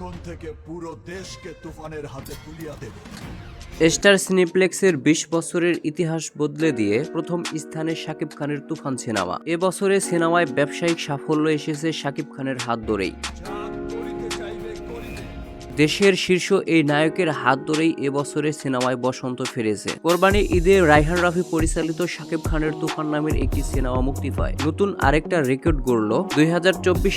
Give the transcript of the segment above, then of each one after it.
এখন থেকে পুরো দেশকে তুফানের হাতে তুলিয়া দেবে। স্টার সিনেপ্লেক্সের বিশ বছরের ইতিহাস বদলে দিয়ে প্রথম স্থানে শাকিব খানের তুফান সিনেমা। এবছরে সিনেমায় ব্যবসায়িক সাফল্য এসেছে শাকিব খানের হাত ধরেই। দেশের শীর্ষ এই নায়কের হাত ধরেই এবছরে সিনেমায় বসন্ত ফিরেছে। কোরবানি ঈদে রাইহান রাফি পরিচালিত শাকিব খানের তুফান নামের একটি সিনেমা মুক্তি পায়। নতুন আরেকটা রেকর্ড গড়ল। দুই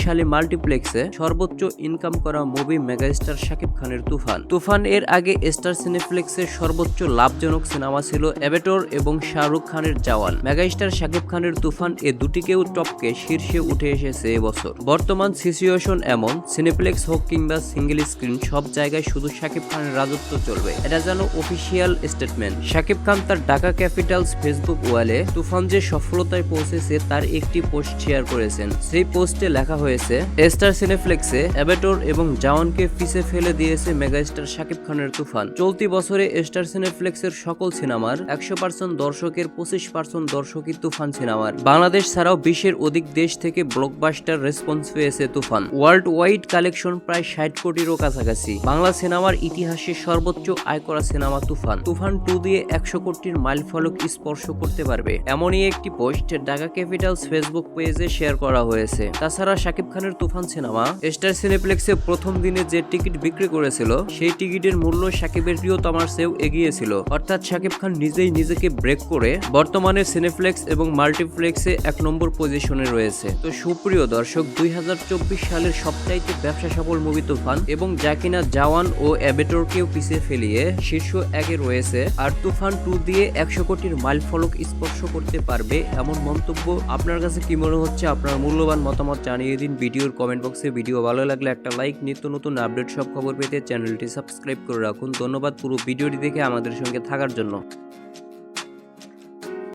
সালে মাল্টিপ্লেক্সে সর্বোচ্চ ইনকাম করা মুভি মেগাস্টার শাকিব খানের তুফান। তুফান এর আগে স্টার সিনেপ্লেক্সের সর্বোচ্চ লাভজনক সিনেমা ছিল অ্যাভেটর এবং শাহরুখ খানের জওয়ান। মেগাস্টার শাকিব খানের তুফান এ দুটিকেও টপকে শীর্ষে উঠে এসেছে এবছর বর্তমান সিচুয়েশন এমন, সিনেপ্লেক্স হোক কিংবা সিঙ্গেল স্ক্রিন সব জায়গায় শুধু শাকিব খানের রাজত্ব চলবে। এটা যেন অফিসিয়াল স্টেটমেন্ট শাকিব খান তার ঢাকা ক্যাপিটালস ফেসবুক ওয়ালে তুফান যে সফলতায় পৌঁছেছে, তার একটি পোস্ট শেয়ার করেছেন। সেই পোস্টে লেখা হয়েছে, স্টার সিনেফ্লেক্সে অ্যাবেটর এবং জাওয়ানকে পিছে ফেলে দিয়েছে মেগাস্টার শাকিব খানের তুফান। চলতি বছরে স্টার সিনেফ্লেক্সের সকল সিনেমার একশো পার্সেন্ট দর্শকের পঁচিশ পার্সেন্ট দর্শকই তুফান সিনেমার। বাংলাদেশ ছাড়াও বিশ্বের অধিক দেশ থেকে ব্লকবাস্টার রেসপন্স পেয়েছে তুফান। ওয়ার্ল্ড ওয়াইড কালেকশন প্রায় ষাট কোটিরও কাছাকাছি। বাংলা সিনেমার ইতিহাসে সর্বোচ্চ আয় করা সিনেমা তুফান। তুফান টু দিয়ে একশো কোটির মাইল ফলক স্পর্শ করতে পারবে। এমনই একটি পোস্ট ঢাকা ক্যাপিটালস ফেসবুক পেজে শেয়ার করা হয়েছে। তাছাড়া শাকিব খানের তুফান সিনেমা, স্টার সিনেপ্লেক্সে প্রথম দিনে যে টিকিট বিক্রি করেছিল, সেই টিকিটের মূল্য শাকিবের প্রিয়তমার চেয়েও এগিয়েছিল। অর্থাৎ শাকিব খান নিজেই নিজেকে ব্রেক করে বর্তমানে সিনেফ্লেক্স এবং মাল্টিপ্লেক্সে এক নম্বর পজিশনে রয়েছে। তো সুপ্রিয় দর্শক, দুই হাজার চব্বিশ সালের সবচাইতে ব্যবসা সফল মুভি তুফান এবং যা কিনা জাওয়ান ও অ্যাবেটরকেও পিছিয়ে ফেলিয়ে শীর্ষ একে রয়েছে, আর তুফান টু দিয়ে একশো কোটির মাইল ফলক স্পর্শ করতে পারবে এমন মন্তব্য আপনার কাছে কি মনে হচ্ছে? আপনার মূল্যবান মতামত জানিয়ে দিন ভিডিওর কমেন্ট বক্সে ভিডিও ভালো লাগলে একটা লাইক নিত্য নতুন আপডেট সব খবর পেতে চ্যানেলটি সাবস্ক্রাইব করে রাখুন। ধন্যবাদ পুরো ভিডিওটি দেখে আমাদের সঙ্গে থাকার জন্য।